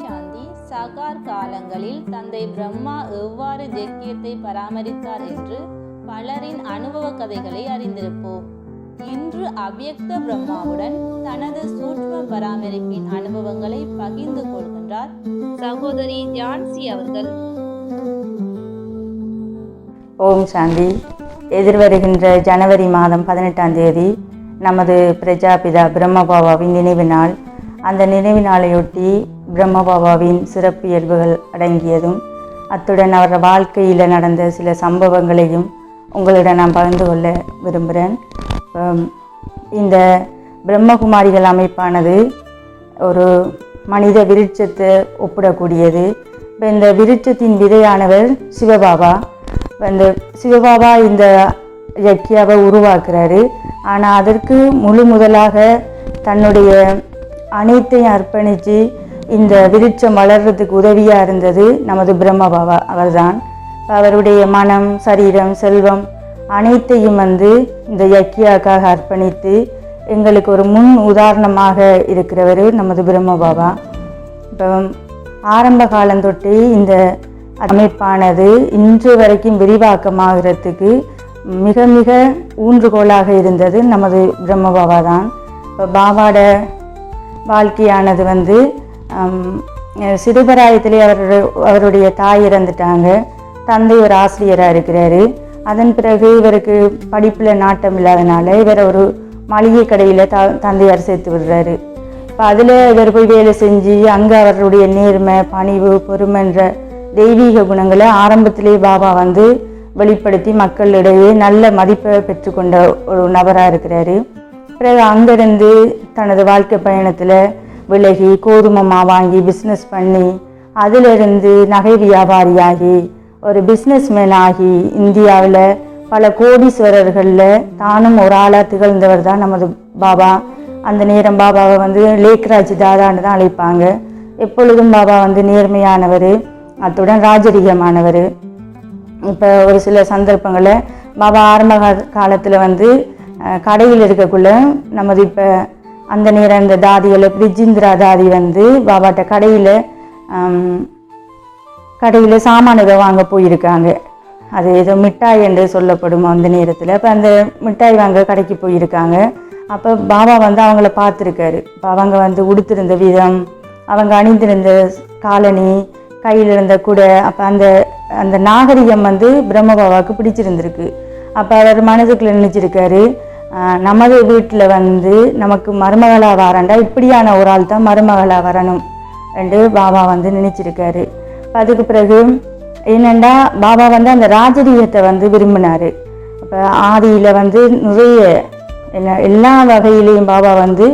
சாந்தி சகார் காலங்களில் தந்தை பிரம்மா எவ்வாறு ஜக்கியத்தை பராமரித்தார் என்று பலரின் அனுபவ கதைகளை அறிந்திருப்போம். இன்று அவ்யக்த பிரம்மாவுடன் தனது சூட்ச்ம பராமரிப்பின் அனுபவங்களை பகிர்ந்து கொள்கின்றார் சகோதரி ஜான்சி அவர்கள். ஓம் சாந்தி. எதிர்வருகின்ற ஜனவரி மாதம் பதினெட்டாம் தேதி நமது பிரஜாபிதா பிரம்மபாபாவின் நினைவு நாள் அந்த நினைவு நாளையொட்டி பிரம்மபாபாவின் சிறப்பியல்புகள் அடங்கியதும் அத்துடன் அவர் வாழ்க்கையில் நடந்த சில சம்பவங்களையும் உங்களிடம் நான் பகிர்ந்து கொள்ள விரும்புகிறேன் இந்த பிரம்மகுமாரிகள் அமைப்பானது ஒரு மனித விருட்சத்தை ஒப்பிடக்கூடியது. இப்போ இந்த விருட்சத்தின் விதையானவர் சிவபாபா. இந்த சிவபாபா இந்த யக்கியாவை உருவாக்குறாரு. ஆனால் அதற்கு முழு முதலாக தன்னுடைய அனைத்தையும் அர்ப்பணித்து இந்த விருட்சம் வளர்றதுக்கு உதவியாக இருந்தது நமது பிரம்மபாபா அவர்தான். அவருடைய மனம் சரீரம் செல்வம் அனைத்தையும் வந்து இந்த யக்கியாக்காக அர்ப்பணித்து எங்களுக்கு ஒரு முன் உதாரணமாக இருக்கிறவர் நமது பிரம்மபாபா இப்போ ஆரம்ப காலம் தொட்டு இந்த அமைப்பானது இன்று வரைக்கும் விரிவாக்கமாகிறதுக்கு மிக மிக ஊன்றுகோலாக இருந்தது நமது பிரம்மபாபா தான் இப்போ பாபாட வாழ்க்கையானது வந்து சிறுபராயத்திலே அவருடைய அவருடைய தாய் இறந்துட்டாங்க. தந்தை ஒரு ஆசிரியராக இருக்கிறாரு. அதன் பிறகு இவருக்கு படிப்பில் நாட்டம் இல்லாதனால இவரை ஒரு மளிகை கடையில் த தந்தையார் சேர்த்து விடுறாரு. இப்போ அதில் இவர் போய் வேலை செஞ்சு அங்கே அவருடைய நேர்மை பணிவு பொறுமைன்ற தெய்வீக குணங்களை ஆரம்பத்திலே பாபா வந்து வெளிப்படுத்தி மக்களிடையே நல்ல மதிப்பை பெற்றுக்கொண்ட ஒரு நபராக இருக்கிறாரு. பிறகு அங்கிருந்து தனது வாழ்க்கை பயணத்தில் விலகி கோதுமமா வாங்கி பிஸ்னஸ் பண்ணி அதிலிருந்து நகை வியாபாரியாகி ஒரு பிஸ்னஸ்மேன் ஆகி இந்தியாவில் பல கோடீஸ்வரர்களில் தானும் ஒரு ஆளாக திகழ்ந்தவர் தான் நமது பாபா. அந்த நேரம் பாபாவை வந்து லேக்ராஜ் தாதான்னு தான் அழைப்பாங்க. எப்பொழுதும் பாபா வந்து நேர்மையானவர் அத்துடன் ராஜரீகமானவர். இப்போ ஒரு சில சந்தர்ப்பங்களில் பாபா ஆரம்ப காலத்தில் வந்து கடையில் இருக்கக்குள்ள நமது இப்போ அந்த நேரம் இந்த தாதிகளை பிரிஜிந்திரா தாதி வந்து பாபாட்ட கடையில் கடையில் சாமான்கள் வாங்க போயிருக்காங்க. அது ஏதோ மிட்டாய் என்று சொல்லப்படும் அந்த நேரத்தில்? அப்போ அந்த மிட்டாய் வாங்க கடைக்கு போயிருக்காங்க. அப்போ பாபா வந்து அவங்கள பார்த்துருக்காரு. இப்போ அவங்க வந்து உடுத்திருந்த விதம் அவங்க அணிந்திருந்த காலனி கையில் இருந்த குடை அப்போ அந்த அந்த நாகரிகம் வந்து பிரம்ம பாபாவுக்கு பிடிச்சிருந்திருக்கு. அப்போ அவர் மனதுக்குள்ள நினச்சிருக்காரு நமது வீட்டில் வந்து நமக்கு மருமகளாக வராண்டா இப்படியான ஒரு ஆள் தான் மருமகளாக வரணும் என்று பாபா வந்து நினைச்சிருக்காரு. அதுக்கு பிறகு என்னெண்டா பாபா வந்து அந்த ராஜரீகத்தை வந்து விரும்பினார். இப்போ ஆதியில் வந்து நிறைய எல்லா எல்லா வகையிலையும் பாபா வந்து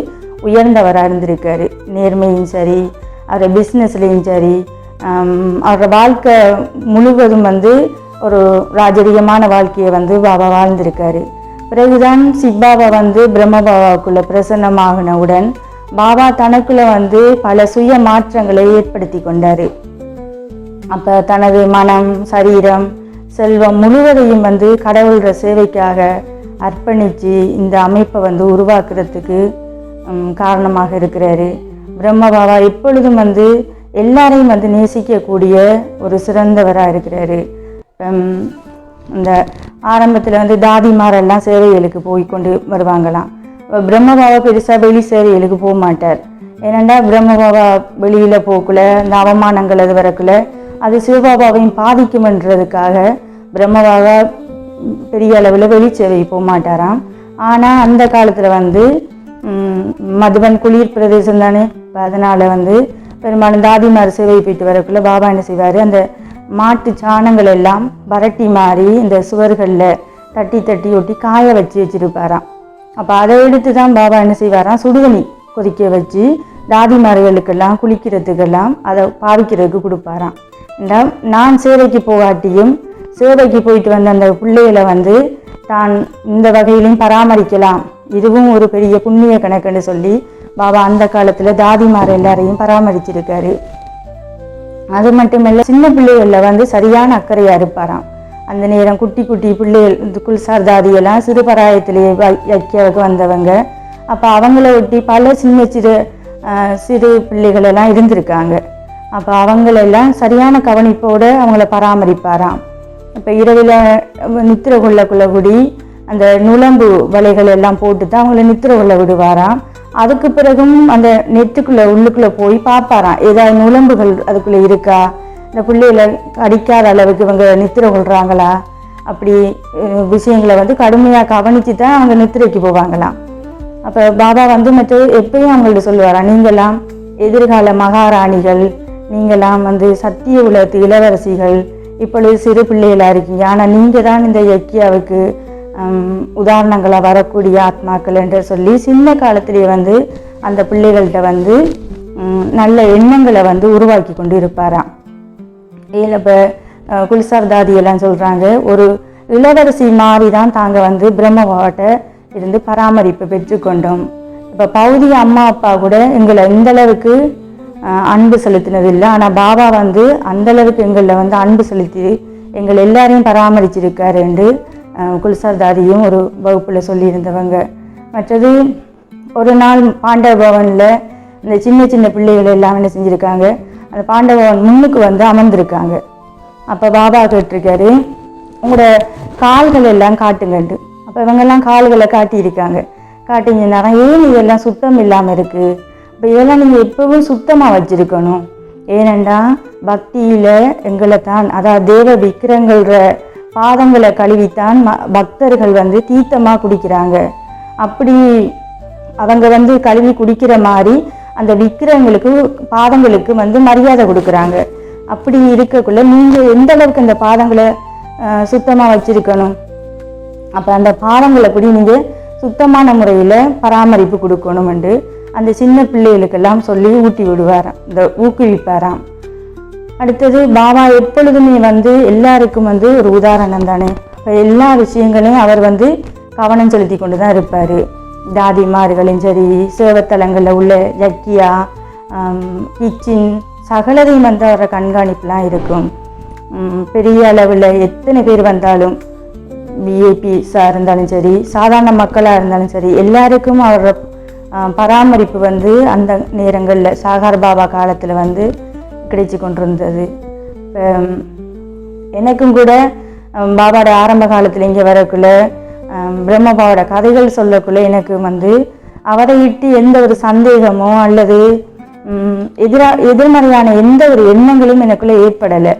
உயர்ந்தவராக இருந்திருக்காரு. நேர்மையும் சரி அவர் பிஸ்னஸ்லேயும் சரி அவரோட வாழ்க்கை முழுவதும் வந்து ஒரு ராஜரீகமான வாழ்க்கையை வந்து பாபா வாழ்ந்திருக்காரு. பிறகுதான் சிப்பாபா வந்து பிரம்ம பாபாவுக்குள்ள பிரசன்னமாகினவுடன் பாபா தனக்குள்ள வந்து பல சுய மாற்றங்களை ஏற்படுத்தி கொண்டார். அப்போ தனது மனம் சரீரம் செல்வம் முழுவதையும் வந்து கடவுளோட சேவைக்காக அர்ப்பணித்து இந்த அமைப்பை வந்து உருவாக்குறதுக்கு காரணமாக இருக்கிறாரு. பிரம்ம பாபா எப்பொழுதும் வந்து எல்லாரையும் வந்து நேசிக்கக்கூடிய ஒரு சிறந்தவராக இருக்கிறாரு. இந்த ஆரம்பத்தில் வந்து தாதிமாரெல்லாம் சேவைகளுக்கு போய் கொண்டு வருவாங்களாம். பிரம்மபாபா பெருசாக வெளி சேவைகளுக்கு போக மாட்டார். ஏனண்டா பிரம்மபாபா வெளியில் போக்குள்ள இந்த அவமானங்கள் அது வரக்குள்ள அது சிவபாபாவையும் பாதிக்கும்ன்றதுக்காக பிரம்மபாபா பெரிய அளவில் வெளி சேவை போக மாட்டாராம். ஆனால் அந்த காலத்தில் வந்து மதுவன் மதுபன் குளிர் பிரதேசம் தானே. இப்போ அதனால் வந்து பெரும்பாலும் தாதிமார் சேவை போயிட்டு வரக்குள்ளே பாபா என்ன செய்வார்? அந்த மாட்டு சாணங்கள் எல்லாம் வரட்டி மாறி இந்த சுவர்களில் தட்டி தட்டி ஒட்டி காய வச்சு வச்சிருப்பாராம். அப்போ அதை எடுத்து தான் பாபா என்ன செய்வாராம்? சுடுதண்ணி கொதிக்க வச்சு தாதிமார்களுக்கெல்லாம் குளிக்கிறதுக்கெல்லாம் அதை பாவிக்கிறதுக்கு கொடுப்பாராம். இந்த நான் சேவைக்கு போகாட்டியும் சேவைக்கு போயிட்டு வந்த அந்த பிள்ளைகளை வந்து தான் இந்த வகையிலையும் பராமரிக்கலாம். இதுவும் ஒரு பெரிய புண்ணிய கணக்குன்னு சொல்லி பாபா அந்த காலத்தில் தாதிமார் எல்லாரையும் பராமரிச்சிருக்காரு. அது மட்டுமல்ல சின்ன பிள்ளைகளில் வந்து சரியான அக்கறையாக இருப்பாராம். அந்த நேரம் குட்டி குட்டி பிள்ளைகள் இந்த குல்சார் சிறு பராயத்திலேயே வைக்கிறதுக்கு வந்தவங்க. அப்போ அவங்கள ஒட்டி பல சின்ன சிறு சிறு பிள்ளைகளெல்லாம் இருந்திருக்காங்க. அப்போ அவங்களெல்லாம் சரியான கவனிப்போடு அவங்கள பராமரிப்பாராம். இப்போ இரவில் நித்திர கொள்ளக்குள்ள குடி அந்த நுழம்பு வலைகள் எல்லாம் போட்டு தான் அவங்கள நித்திர கொள்ள விடுவாராம். அதுக்கு பிறகும் அந்த நெற்றுக்குள்ளே உள்ளுக்குள்ளே போய் பார்ப்பாராம். ஏதாவது நுழம்புகள் அதுக்குள்ளே இருக்கா? இந்த பிள்ளைகளை அடிக்காத அளவுக்கு இவங்க நித்திரை கொள்கிறாங்களா அப்படி விஷயங்களை வந்து கடுமையாக கவனித்து தான் அவங்க நித்திரைக்கு போவாங்களாம். அப்போ பாபா வந்து மற்ற எப்பயும் அவங்கள்ட்ட சொல்லுவாரா நீங்களாம் எதிர்கால மகாராணிகள் நீங்களாம் வந்து சத்திய உலகத்து இளவரசிகள் இப்பொழுது சிறு பிள்ளைகளாக இருக்கீங்க. ஆனால் நீங்கள் தான் இந்த யக்கியாவுக்கு உதாரணங்களாக வரக்கூடிய ஆத்மாக்கள் என்று சொல்லி சின்ன காலத்திலேயே வந்து அந்த பிள்ளைகள்கிட்ட வந்து நல்ல எண்ணங்களை வந்து உருவாக்கி கொண்டு இருப்பாராம் இதில் இப்போ குல்சார் எல்லாம் சொல்கிறாங்க ஒரு இளவரசி மாதிரி தான் தாங்கள் வந்து பிரம்மவாட்ட இருந்து பராமரிப்பு பெற்றுக்கொண்டோம் இப்போ பகுதி அம்மா அப்பா கூட எங்களை இந்தளவுக்கு அன்பு செலுத்தினது இல்லை ஆனால் பாபா வந்து அந்தளவுக்கு எங்களை எங்களில் வந்து அன்பு செலுத்தி எங்கள் எல்லாரையும் பராமரிச்சிருக்காரு என்று குல்சார் தாதியும் ஒரு வகுப்பில் சொல்லியிருந்தவங்க. மற்றது ஒரு நாள் பாண்டவ பவனில் இந்த சின்ன சின்ன பிள்ளைகள் எல்லாம் என்ன செஞ்சுருக்காங்க? அந்த பாண்டவ பவன் முன்னுக்கு வந்து அமர்ந்திருக்காங்க. அப்போ பாபா கேட்டிருக்காரு உங்களோட கால்கள் எல்லாம் காட்டுங்கண்டு. அப்போ இவங்கெல்லாம் கால்களை காட்டியிருக்காங்க. காட்டிங்கன்னா ஏன் இதெல்லாம் சுத்தம் இல்லாமல் இருக்குது இப்போ இதெல்லாம் நீங்கள் எப்பவும் சுத்தமாக வச்சுருக்கணும். ஏனெண்டா பக்தியில் எங்களை தான் அதாவது தேவ விக்கிரங்கள்ற பாதங்களை கழுவித்தான் ம- பக்தர்கள் வந்து தீர்த்தமாக குடிக்கிறாங்க. அப்படி அவங்க வந்து கழுவி குடிக்கிற மாதிரி அந்த விக்கிரங்களுக்கு பாதங்களுக்கு வந்து மரியாதை கொடுக்குறாங்க. அப்படி இருக்கக்குள்ள நீங்கள் எந்த அளவுக்கு அந்த பாதங்களை சுத்தமாக வச்சுருக்கணும்? அப்போ அந்த பாதங்களை அப்படி நீங்கள் சுத்தமான முறையில் பராமரிப்பு கொடுக்கணும்ண்டு. அந்த சின்ன பிள்ளைகளுக்கெல்லாம் சொல்லி ஊட்டி விடுவாராம். இந்த ஊக்குவிப்பாராம். அடுத்தது பாபா எப்பொழுதுமே வந்து எல்லாருக்கும் வந்து ஒரு உதாரணம் தானே? இப்போ எல்லா விஷயங்களையும் அவர் வந்து கவனம் செலுத்தி கொண்டு தான் இருப்பார். தாதிமார்களும் சரி சேவத்தலங்களில் உள்ள ஜக்கியா கிச்சின் சகலதையும் வந்து அவர கண்காணிப்புலாம் இருக்கும். பெரிய அளவில் எத்தனை பேர் வந்தாலும் விஐபிஸாக இருந்தாலும் சரி சாதாரண மக்களாக இருந்தாலும் சரி எல்லாருக்கும் அவரோட பராமரிப்பு வந்து அந்த நேரங்களில் சாகர் பாபா காலத்தில் வந்து கிடைச்சி கொண்டிருந்தது. எனக்கும் கூட பாபாவோட ஆரம்ப காலத்தில் இங்கே வரக்குள்ள பிரம்மபாவோட கதைகள் சொல்லக்குள்ள எனக்கு வந்து அவரை இட்டு எந்த ஒரு சந்தேகமோ அல்லது எதிரா எதிர்மறையான எந்த ஒரு எண்ணங்களும் எனக்குள்ளே ஏற்படலை.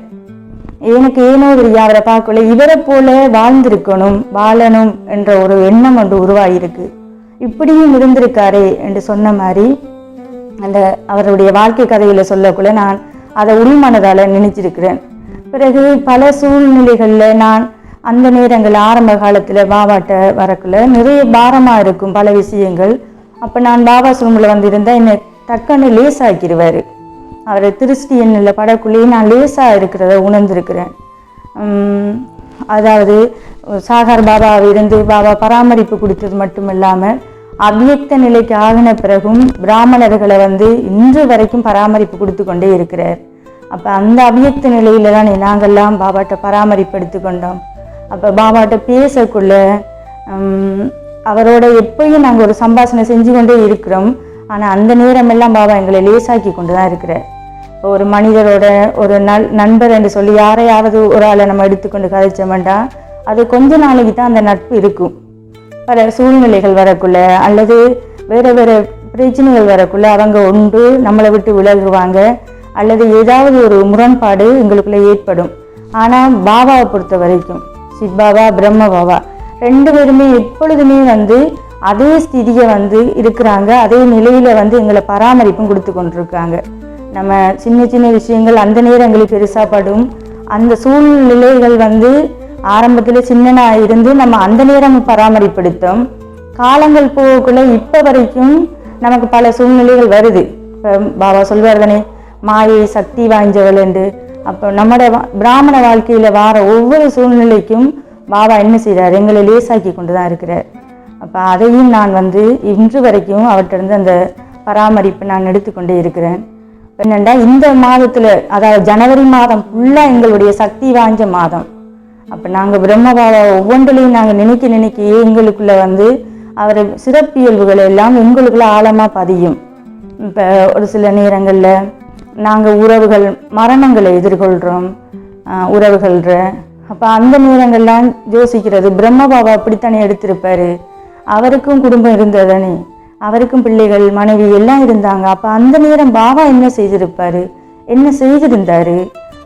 எனக்கு ஏனோ ஒரு அவரை பார்க்கல இவரை போல வாழ்ந்திருக்கணும் வாழணும் என்ற ஒரு எண்ணம் ஒன்று உருவாகியிருக்கு இப்படியும் இருந்திருக்காரே என்று சொன்ன மாதிரி அந்த அவருடைய வாழ்க்கை கதையில் சொல்லக்குள்ள நான் அதை உள்மனதால் நினைச்சிருக்கிறேன். பிறகு பல சூழ்நிலைகளில் நான் அந்த நேரங்கள் ஆரம்ப காலத்தில் பாபாட்ட வரக்குள்ள நிறைய பாரமாக இருக்கும் பல விஷயங்கள். அப்போ நான் பாபா சுருமில் வந்திருந்தால் என்னை டக்குன்னு லேசாக்கிடுவார் அவர் திருஷ்டி எண்ணில் படக்குள்ளேயே நான் லேசாக இருக்கிறத உணர்ந்திருக்கிறேன். அதாவது சாகர் பாபாவை இருந்து பாபா பராமரிப்பு கொடுத்தது மட்டும் இல்லாமல் அவ்வியக்த நிலைக்கு ஆகின பிறகும் பிராமணர்களை வந்து இன்று வரைக்கும் பராமரிப்பு கொடுத்து கொண்டே இருக்கிறார். அப்போ அந்த அவ்வியக்த நிலையில தான் நாங்கள்லாம் பாபாட்ட பராமரிப்பு எடுத்துக்கொண்டோம் அப்போ பாபாட்ட பேசக்குள்ள அவரோட எப்பயும் நாங்கள் ஒரு சம்பாஷணை செஞ்சு கொண்டே இருக்கிறோம். ஆனால் அந்த நேரமெல்லாம் பாபா எங்களை லேசாக்கி கொண்டு தான் இருக்கிறார். இப்போ ஒரு மனிதரோட ஒரு நல் நண்பர் என்று சொல்லி யாரையாவது ஒரு ஆளை நம்ம எடுத்துக்கொண்டு கதைச்சோம்டா அது கொஞ்ச நாளைக்கு தான் அந்த நட்பு இருக்கும். பல சூழ்நிலைகள் வரக்குள்ள அல்லது வேறு வேறு பிரச்சனைகள் வரக்குள்ள அவங்க உண்டு நம்மளை விட்டு விலகுவாங்க அல்லது ஏதாவது ஒரு முரண்பாடு எங்களுக்குள்ளே ஏற்படும். ஆனால் பாபாவை பொறுத்த வரைக்கும் சித்பாபா பிரம்ம பாபா ரெண்டு பேருமே எப்பொழுதுமே வந்து அதே ஸ்திதியை வந்து இருக்கிறாங்க அதே நிலையில் வந்து எங்களை பராமரிப்பும் கொடுத்து கொண்டிருக்காங்க. நம்ம சின்ன சின்ன விஷயங்கள் அந்த நேரங்களுக்கு பெருசாகப்படும் அந்த சூழ்நிலைகள் வந்து ஆரம்பத்தில் சின்னனா இருந்து நம்ம அந்த நேரம் பராமரிப்படுத்தோம். காலங்கள் போகக்குள்ள இப்போ வரைக்கும் நமக்கு பல சூழ்நிலைகள் வருது. இப்போ பாபா சொல்வார் தானே மாயை சக்தி வாய்ந்தவள் என்று. அப்போ நம்மட வா- பிராமண வாழ்க்கையில் வார ஒவ்வொரு சூழ்நிலைக்கும் பாபா என்ன செய்கிறார் எங்களை லேசாக்கி கொண்டு தான் இருக்கிறார். அப்போ அதையும் நான் வந்து இன்று வரைக்கும் அவர்கிட்ட அந்த பராமரிப்பு நான் எடுத்துக்கொண்டே இருக்கிறேன். என்னென்னா இந்த மாதத்தில் அதாவது ஜனவரி மாதம் ஃபுல்லாக எங்களுடைய சக்தி வாய்ந்த மாதம். அப்போ நாங்கள் பிரம்மபாபா ஒவ்வொன்றிலையும் நாங்கள் நினைக்க நினைக்க எங்களுக்குள்ள வந்து அவர் சிறப்பியல்புகள் எல்லாம் எங்களுக்குள்ள ஆழமாக பதியும். இப்போ ஒரு சில நேரங்களில் நாங்கள் உறவுகள் மரணங்களை எதிர்கொள்கிறோம் உறவுகள்ற அப்போ அந்த நேரங்கள்லாம் யோசிக்கிறது பிரம்ம பாபா அப்படித்தானே எடுத்திருப்பாரு? அவருக்கும் குடும்பம் இருந்ததானே? அவருக்கும் பிள்ளைகள் மனைவி எல்லாம் இருந்தாங்க. அப்போ அந்த நேரம் பாபா என்ன செய்திருப்பாரு? என்ன செய்திருந்தாரு?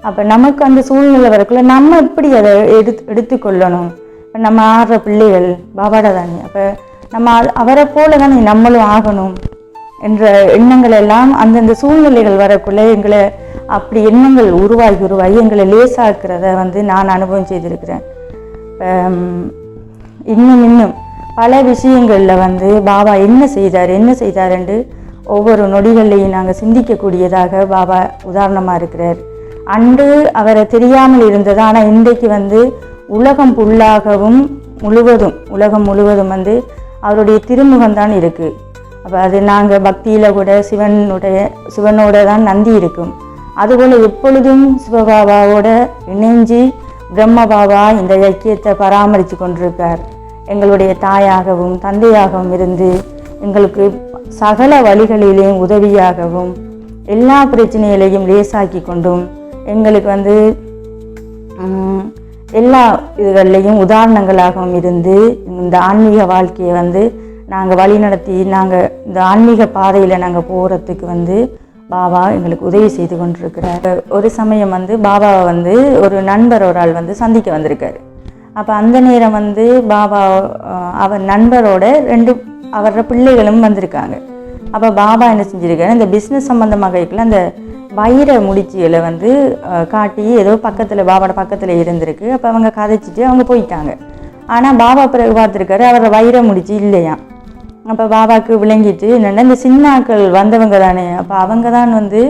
அப்போ நமக்கு அந்த சூழ்நிலை வரக்குள்ள நம்ம எப்படி அதை எடுத்து எடுத்துக்கொள்ளணும்? இப்போ நம்ம ஆடுற பிள்ளைகள் பாபாடா தானே அப்போ நம்ம அவரை போல தானே நம்மளும் ஆகணும்? என்ற எண்ணங்கள் எல்லாம் அந்தந்த சூழ்நிலைகள் வரக்குள்ள எங்களை அப்படி எண்ணங்கள் உருவாகி உருவாகி எங்களை லேசாக்குறத வந்து நான் அனுபவம் செய்திருக்கிறேன். இன்னும் இன்னும் பல விஷயங்களில் வந்து பாபா என்ன செய்தார் என்ன செய்தார் என்று ஒவ்வொரு நொடிகள்லையும் நாங்கள் சிந்திக்கக்கூடியதாக பாபா உதாரணமாக இருக்கிறார். அன்று அவரை தெரியாமல் இருந்தது. ஆனால் இன்றைக்கு வந்து உலகம் புல்லாகவும் முழுவதும் உலகம் முழுவதும் வந்து அவருடைய திருமுகம் தான் இருக்குது அப்போ அது நாங்கள் பக்தியில் கூட சிவனுடைய சிவனோட தான் நந்தி இருக்கும். அதுபோல் எப்பொழுதும் சிவபாபாவோட இணைஞ்சு பிரம்ம பாபா இந்த ஐக்கியத்தை பராமரித்து கொண்டிருக்கார். எங்களுடைய தாயாகவும் தந்தையாகவும் இருந்து எங்களுக்கு சகல வழிகளிலேயும் உதவியாகவும் எல்லா பிரச்சனைகளையும் லேசாக்கி கொண்டும் எங்களுக்கு வந்து எல்லா இதுகள்லேயும் உதாரணங்களாகவும் இருந்து இந்த ஆன்மீக வாழ்க்கையை வந்து நாங்கள் வழி நடத்தி நாங்கள் இந்த ஆன்மீக பாதையில் நாங்கள் போகிறதுக்கு வந்து பாபா எங்களுக்கு உதவி செய்து கொண்டிருக்கிறார். ஒரு சமயம் வந்து பாபாவை வந்து ஒரு நண்பர் ஒரு ஆள் வந்து சந்திக்க வந்திருக்காரு. அப்போ அந்த நேரம் வந்து பாபா அவர் நண்பரோட ரெண்டு அவரோட பிள்ளைகளும் வந்திருக்காங்க. அப்போ பாபா என்ன செஞ்சுருக்காரு இந்த பிஸ்னஸ் சம்மந்தமாக இருக்கல அந்த வைர முடிச்சிகளை வந்து காட்டி ஏதோ பக்கத்தில் பாபாவோட பக்கத்தில் இருந்திருக்கு. அப்போ அவங்க கதைச்சிட்டு அவங்க போயிட்டாங்க. ஆனால் பாபா பிறகு பார்த்துருக்காரு அவரோட வைர முடிச்சு இல்லையா? அப்போ பாபாவுக்கு விளங்கிட்டு என்னென்னா இந்த சின்னாக்கள் வந்தவங்க தானே அப்போ அவங்க தான் வந்து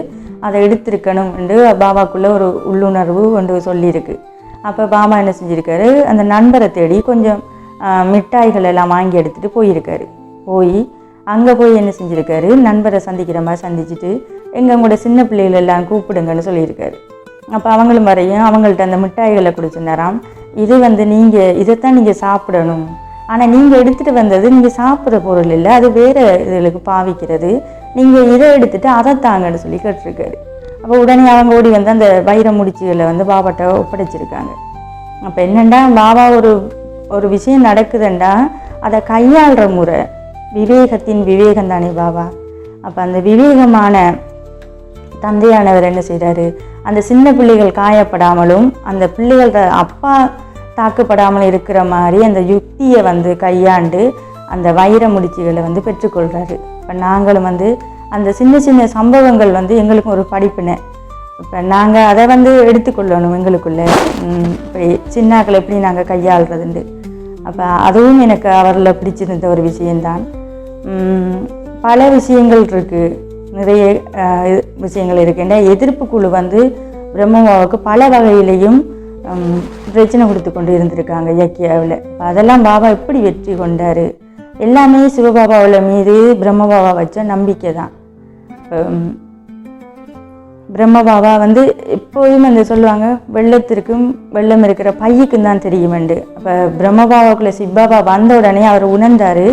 அதை எடுத்திருக்கணும் என்று பாபாக்குள்ள ஒரு உள்ளுணர்வு ஒன்று சொல்லியிருக்கு. அப்போ பாபா என்ன செஞ்சுருக்காரு அந்த நண்பரை தேடி கொஞ்சம் மிட்டாய்கள் எல்லாம் வாங்கி எடுத்துகிட்டு போயிருக்காரு. போய் அங்கே போய் என்ன செஞ்சுருக்காரு? நண்பரை சந்திக்கிற மாதிரி சந்திச்சுட்டு எங்கள் கூட சின்ன பிள்ளைகள் எல்லாம் கூப்பிடுங்கன்னு சொல்லியிருக்காரு. அப்போ அவங்களும் வரையும் அவங்கள்ட்ட அந்த மிட்டாய்களை கொடுத்துனாராம் இது வந்து நீங்கள் இதைத்தான் நீங்கள் சாப்பிடணும். ஆனால் நீங்கள் எடுத்துகிட்டு வந்தது நீங்கள் சாப்பிட்ற பொருள் இல்லை அது வேறு இதுகளுக்கு பாவிக்கிறது. நீங்கள் இதை எடுத்துகிட்டு அதை தாங்கன்னு சொல்லி கேட்டிருக்காரு. அப்போ உடனே அவங்க ஓடி வந்து அந்த வைர முடிச்சுகளை வந்து பாபாட்ட ஒப்படைச்சிருக்காங்க. அப்போ என்னண்டா பாபா ஒரு ஒரு விஷயம் நடக்குதுண்டா? அதை கையாளுற முறை விவேகத்தின் விவேகம் தானே பாபா. அப்போ அந்த விவேகமான தந்தையானவர் என்ன செய்கிறாரு அந்த சின்ன பிள்ளைகள் காயப்படாமலும் அந்த பிள்ளைகள் அப்பா தாக்கப்படாமல் இருக்கிற மாதிரி அந்த யுக்தியை வந்து கையாண்டு அந்த வைர முடிச்சுகளை வந்து பெற்றுக்கொள்கிறாரு இப்போ நாங்களும் வந்து அந்த சின்ன சின்ன சம்பவங்கள் வந்து எங்களுக்கும் ஒரு படிப்பினை. இப்போ நாங்கள் அதை வந்து எடுத்துக்கொள்ளணும் எங்களுக்குள்ளே. இப்படி சின்னாக்களை எப்படி நாங்கள் கையாளுறதுண்டு? அப்போ அதுவும் எனக்கு அவரில் பிடிச்சிருந்த ஒரு விஷயந்தான் பல விஷயங்கள் இருக்குது நிறைய விஷயங்கள் இருக்குன்னா எதிர்ப்பு குழு வந்து பிரம்மபாவுக்கு பல வகையிலையும் பிரச்சனை கொடுத்து கொண்டு இருந்திருக்காங்க இயக்கியாவில் அதெல்லாம் பாபா எப்படி வெற்றி கொண்டார்? எல்லாமே சிவபாபாவில் மீது பிரம்மபாபா வச்ச நம்பிக்கை தான் பிரம்ம பிரம்மபாபா வந்து எப்போதும் அந்த சொல்லுவாங்க வெள்ளத்திற்கும் வெள்ளம் இருக்கிற பையக்கும் தான் தெரியும் என்று அப்போ பிரம்மபாபாவுக்குள்ள சிவபாபா வந்த உடனே அவர் உணர்ந்தார்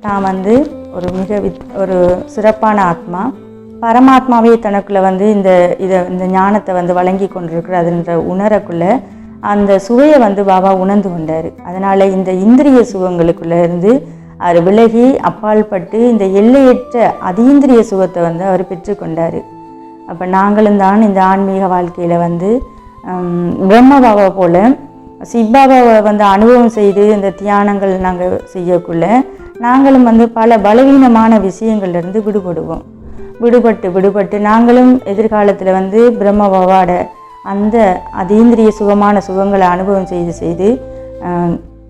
தான் வந்து ஒரு மிக வித் ஒரு சிறப்பான ஆத்மா. பரமாத்மாவே தனக்குள்ளே வந்து இந்த இதை இந்த ஞானத்தை வந்து வழங்கி கொண்டிருக்கிறதுன்ற உணரக்குள்ள அந்த சுவையை வந்து பாபா உணர்ந்து கொண்டார். அதனால் இந்த இந்திரிய சுகங்களுக்குள்ள இருந்து அவர் விலகி அப்பால்பட்டு இந்த எல்லையற்ற அதீந்திரிய சுகத்தை வந்து அவர் பெற்றுக்கொண்டார் அப்போ நாங்களும் தான் இந்த ஆன்மீக வாழ்க்கையில் வந்து ஹம், பிரம்ம பாபா போல் சிப்பாபாவை வந்து அனுபவம் செய்து இந்த தியானங்கள் நாங்கள் செய்யக்குள்ள நாங்களும் வந்து பல பலவீனமான விஷயங்கள்லேருந்து விடுபடுவோம். விடுபட்டு விடுபட்டு நாங்களும் எதிர்காலத்தில் வந்து பிரம்ம பாபாவோட அந்த அதீந்திரிய சுகமான சுகங்களை அனுபவம் செய்து செய்து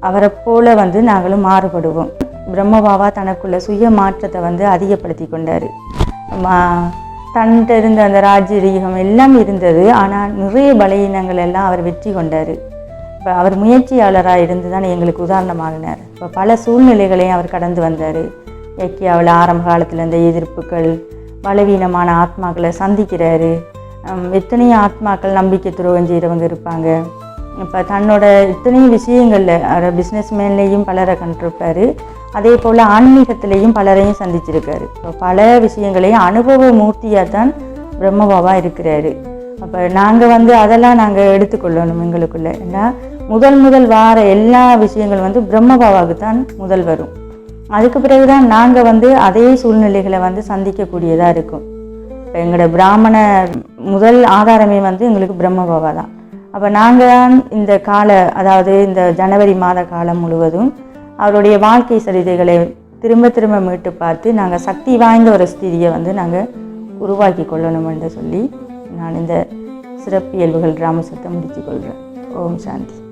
அவரை போல வந்து நாங்களும் மாறுபடுவோம். பிரம்ம பாபா தனக்குள்ள சுய மாற்றத்தை வந்து அதிகப்படுத்தி கொண்டார். தன்கிட்ட இருந்த அந்த ராஜரீகம் எல்லாம் இருந்தது. ஆனால் நிறைய பலவீனங்கள் எல்லாம் அவர் வெற்றி கொண்டார். இப்போ அவர் முயற்சியாளராக இருந்து தான் எங்களுக்கு உதாரணமாகினார். இப்போ பல சூழ்நிலைகளையும் அவர் கடந்து வந்தார். இயக்கியாவில் ஆரம்ப காலத்தில் இருந்த எதிர்ப்புகள் பலவீனமான ஆத்மாக்களை சந்திக்கிறாரு. எத்தனையோ ஆத்மாக்கள் நம்பிக்கை துரோகம் செய்கிறவங்க இருப்பாங்க. இப்போ தன்னோட இத்தனையும் விஷயங்களில் அவர் பிஸ்னஸ் மேன்லேயும் பலரை கண்டிருப்பார். அதே போல் ஆன்மீகத்திலையும் பலரையும் சந்திச்சிருக்காரு. இப்போ பல விஷயங்களையும் அனுபவ மூர்த்தியாக தான் பிரம்மபாவா இருக்கிறாரு. அப்போ நாங்கள் வந்து அதெல்லாம் நாங்கள் எடுத்துக்கொள்ளணும் எங்களுக்குள்ள. ஏன்னா முதல் முதல் வார எல்லா விஷயங்கள் வந்து பிரம்மபாவாவுக்கு தான் முதல் வரும். அதுக்கு பிறகுதான் நாங்கள் வந்து அதே சூழ்நிலைகளை வந்து சந்திக்கக்கூடியதாக இருக்கும். இப்போ எங்களோட பிராமண முதல் ஆதாரமே வந்து எங்களுக்கு பிரம்மபாவா தான். அப்போ நாங்கள் தான் இந்த கால அதாவது இந்த ஜனவரி மாத காலம் முழுவதும் அவருடைய வாழ்க்கை சரிதைகளை திரும்ப திரும்ப மீட்டு பார்த்து நாங்கள் சக்தி வாய்ந்த ஒரு ஸ்திதியை வந்து நாங்கள் உருவாக்கி கொள்ளணும் என்று சொல்லி நான் இந்த சிறப்பியல்புகள் ராமசத்தை முடித்து கொள்கிறேன். ஓம் சாந்தி.